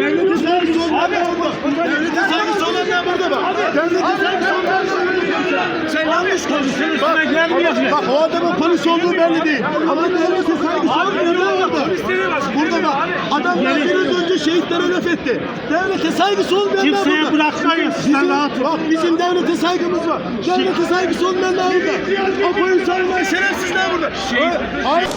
devletin saygısı olmayan burada. Devletin saygısı olmayan burada bak. Devletin saygısı olmayan yanlış konuşuyorsun. Üstüne gelmiyorsun. Bak o adamın polis olduğu belli değil. Ama devletin saygısı olmayan orada. Burada bak. Adam biraz önce şehitlere laf etti. Devlete saygısı olmayan Kimseye burada. bırakmayın. Bizim, rahat ol. bak bizim devlete saygımız var. Devlete saygısı olmayanlar burada. O polis olmayan şerefsizler burada. Hayır.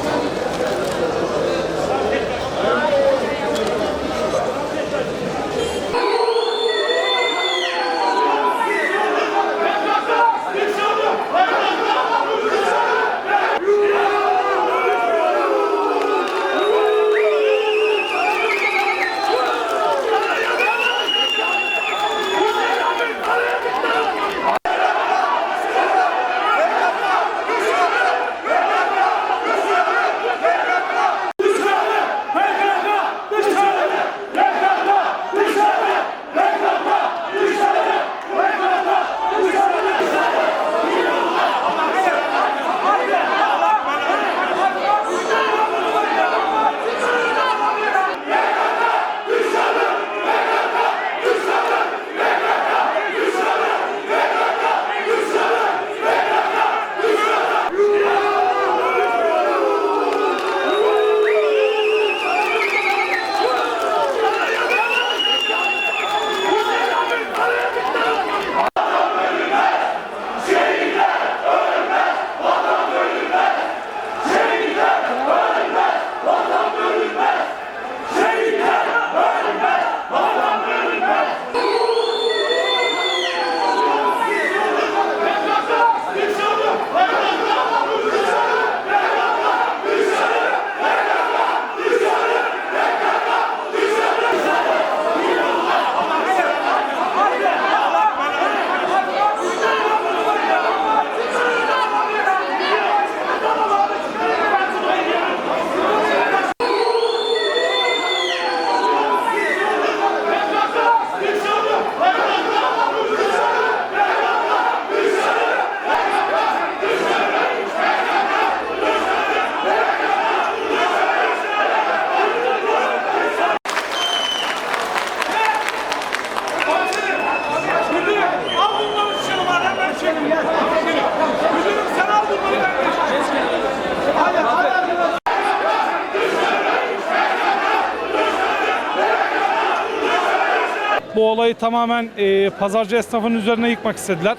Bu olayı tamamen e, pazarcı esnafının üzerine yıkmak istediler.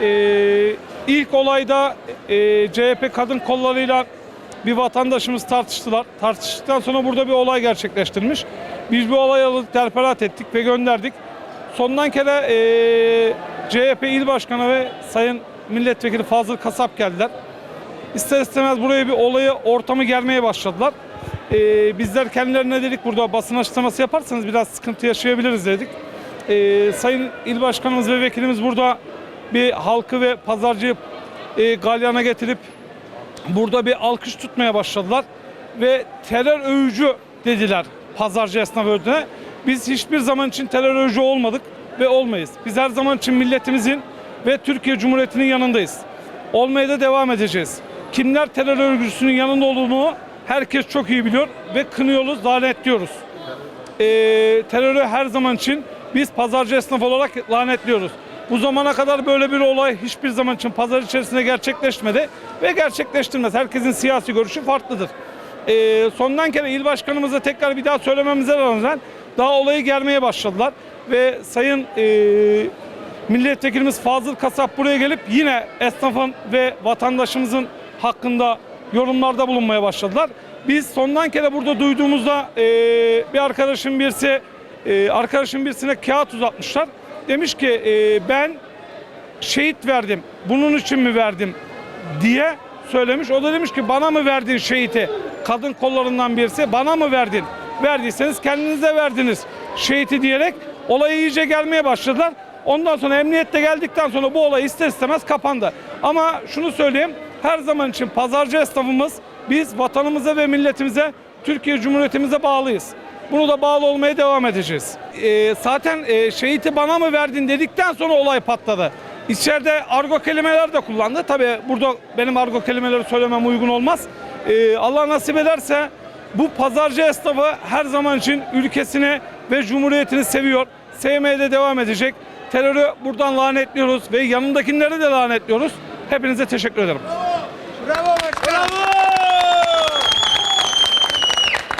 E, ilk olayda e, CHP kadın kollarıyla bir vatandaşımız tartıştılar. Tartıştıktan sonra burada bir olay gerçekleştirmiş. Biz bu olayı alıp terperat ettik ve gönderdik. Sondan kere e, CHP il başkanı ve sayın milletvekili Fazıl Kasap geldiler. İster istemez buraya bir olayı ortamı gelmeye başladılar. Ee, bizler kendilerine dedik burada basın açıklaması yaparsanız biraz sıkıntı yaşayabiliriz dedik. Ee, Sayın İl Başkanımız ve Vekilimiz burada bir halkı ve pazarcıyı e, galyana getirip burada bir alkış tutmaya başladılar. Ve terör övücü dediler pazarcı esnaf örgütüne. Biz hiçbir zaman için terör övücü olmadık ve olmayız. Biz her zaman için milletimizin ve Türkiye Cumhuriyeti'nin yanındayız. Olmaya da devam edeceğiz. Kimler terör örgütünün yanında olduğunu herkes çok iyi biliyor ve kınıyoruz, lanetliyoruz. Ee, terörü her zaman için biz pazarcı esnaf olarak lanetliyoruz. Bu zamana kadar böyle bir olay hiçbir zaman için pazar içerisinde gerçekleşmedi ve gerçekleştirmez. Herkesin siyasi görüşü farklıdır. Ee, sondan kere il başkanımıza tekrar bir daha söylememize rağmen daha olayı gelmeye başladılar ve sayın e, Milletvekilimiz Fazıl Kasap buraya gelip yine esnafın ve vatandaşımızın hakkında yorumlarda bulunmaya başladılar. Biz sondan kere burada duyduğumuzda e, bir arkadaşın birisi e, arkadaşın birisine kağıt uzatmışlar. Demiş ki e, ben şehit verdim. Bunun için mi verdim diye söylemiş. O da demiş ki bana mı verdin şehiti? Kadın kollarından birisi bana mı verdin? Verdiyseniz kendinize verdiniz şehiti diyerek olaya iyice gelmeye başladılar. Ondan sonra emniyette geldikten sonra bu olay ister istemez kapandı. Ama şunu söyleyeyim. Her zaman için pazarcı esnafımız biz vatanımıza ve milletimize, Türkiye Cumhuriyetimize bağlıyız. Bunu da bağlı olmaya devam edeceğiz. Ee, zaten e, şehiti bana mı verdin dedikten sonra olay patladı. İçeride argo kelimeler de kullandı. Tabii burada benim argo kelimeleri söylemem uygun olmaz. Ee, Allah nasip ederse bu pazarcı esnafı her zaman için ülkesini ve cumhuriyetini seviyor. Sevmeye de devam edecek. Terörü buradan lanetliyoruz ve yanındakileri de lanetliyoruz. Hepinize teşekkür ederim.